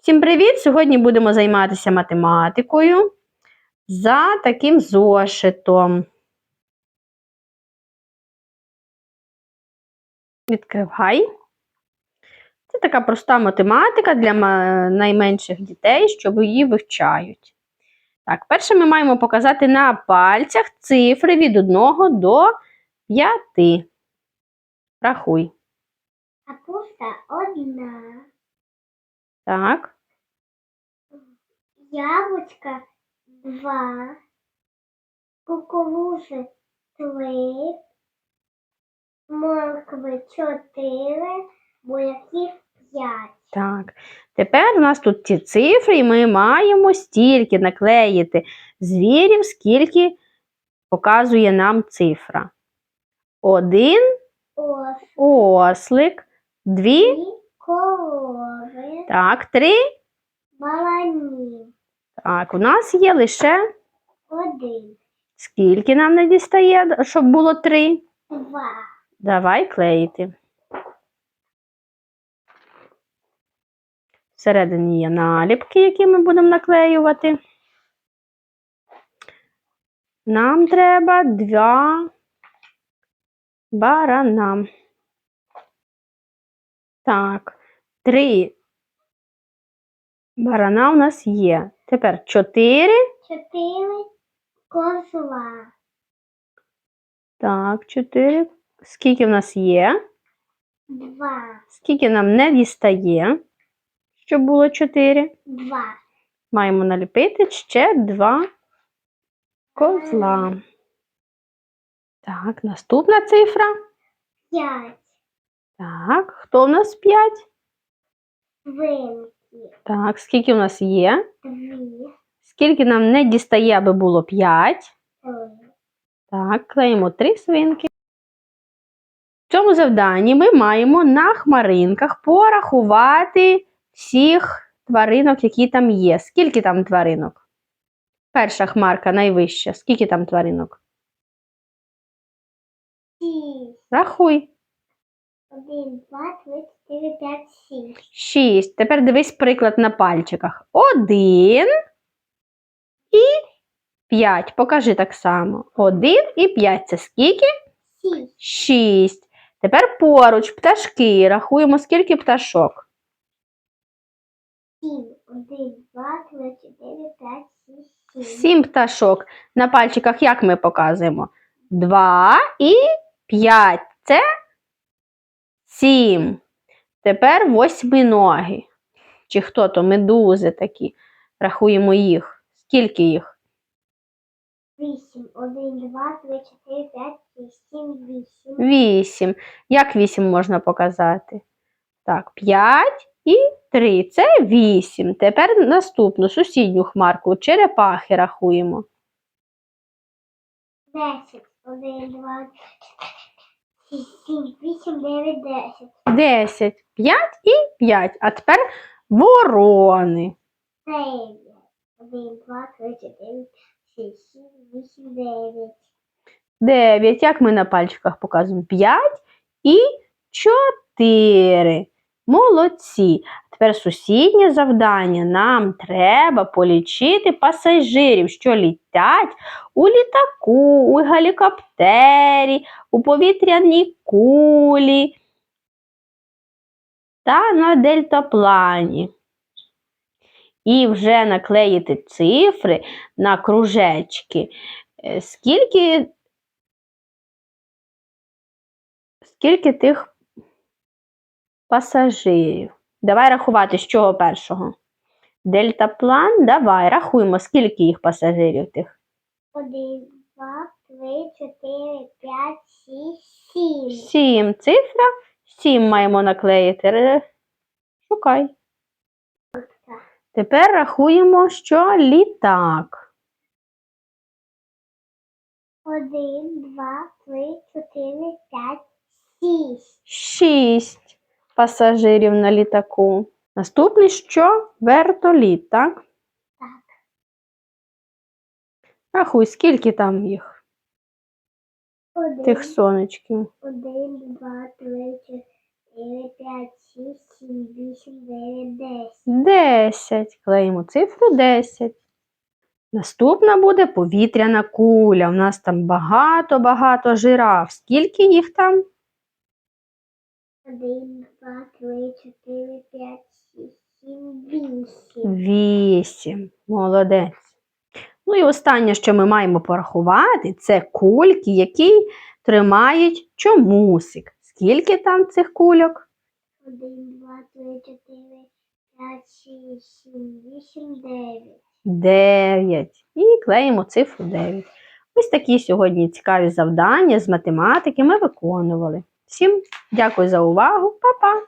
Всім привіт! Сьогодні будемо займатися математикою за таким зошитом. Відкривай. Це така проста математика для найменших дітей, що її вивчають. Так, перше ми маємо показати на пальцях цифри від 1 до 5. Рахуй. Капуста одна, Так. яблучка два, кукурудзи три, моркви чотири, буряків п'ять. Так, тепер у нас тут ці цифри, і ми маємо стільки наклеїти звірів, скільки показує нам цифра. Один ослик, дві, дві корови, так, три. балані, Так, у нас є лише один, скільки нам не дістає, щоб було три. два, Давай клеїти. Всередині є наліпки, які ми будемо наклеювати. Нам треба два барана. Так, три барана у нас є. Тепер чотири. чотири козла, Так, чотири. Скільки в нас є? два, Скільки нам не дістає, щоб було 4. два, Маємо наліпити ще два козла. Так, наступна цифра. п'ять, Так, хто у нас 5? свинки, Так, скільки у нас є? дві, Скільки нам не дістає, аби було 5? три. Так, клеїмо три свинки. В цьому завданні ми маємо на хмаринках порахувати всіх тваринок, які там є. Скільки там тваринок? Перша хмарка найвища. Скільки там тваринок? Рахуй. Один, два, три, шість. Тепер дивись приклад на пальчиках. Один і п'ять. Покажи так само. Один і п'ять. Це скільки? Шість. Шість. Тепер поруч пташки. Рахуємо, скільки пташок. Сім. Один, два, три, чотири, п'ять, шість, сім. Сім пташок. На пальчиках як ми показуємо? Два і п'ять. Це сім. Тепер восьминоги. Чи хто то медузи такі. Рахуємо їх. Скільки їх? Вісім. Один, два, три, чотири, п'ять, шість, сім, вісім. Вісім. Як вісім можна показати? Так, п'ять і три. Це вісім. Тепер наступну сусідню хмарку. Черепахи рахуємо. Десять. Один, два, шість, сім, вісім, дев'ять, десять. Десять. П'ять і 5. А тепер ворони. Дев'ять. Один, два, три, чотири, шість, сім, вісім, дев'ять. Дев'ять. Як ми на пальчиках показуємо? 5 і 4. Молодці. Тепер сусіднє завдання. Нам треба полічити пасажирів, що літять у літаку, у гелікоптері, у повітряній кулі та на дельтаплані. І вже наклеїти цифри на кружечки. Е, Скільки Скільки тих пасажирів? Давай рахувати з чого першого. Дельтаплан, давай рахуємо, скільки їх пасажирів тих. Один, два, три, чотири, п'ять, шість, сім. Сім. Цифра сім маємо наклеїти. Шукай. Тепер рахуємо, що літак. Один, два, три, чотири, п'ять, шість. Шість пасажирів на літаку. Наступний що? Вертоліт, так? Так. Рахуй, скільки там їх, Один, тих сонечків. один, два, три, чотири, п'ять, шість, сім, вісім, дев'ять, десять. 10. Клеїмо цифру 10. Наступна буде повітряна куля. У нас там багато-багато жираф. Скільки їх там? Один, два, три, чотири, п'ять, шість, сім, вісім. Вісім. Молодець. Ну і останнє, що ми маємо порахувати, це кульки, які тримають чомусик. Скільки там цих кульок? Один, два, три, чотири, п'ять, шість, сім, вісім, дев'ять. 9. І клеїмо цифру 9. Ось такі сьогодні цікаві завдання з математики ми виконували. Всім дякую за увагу. Па-па!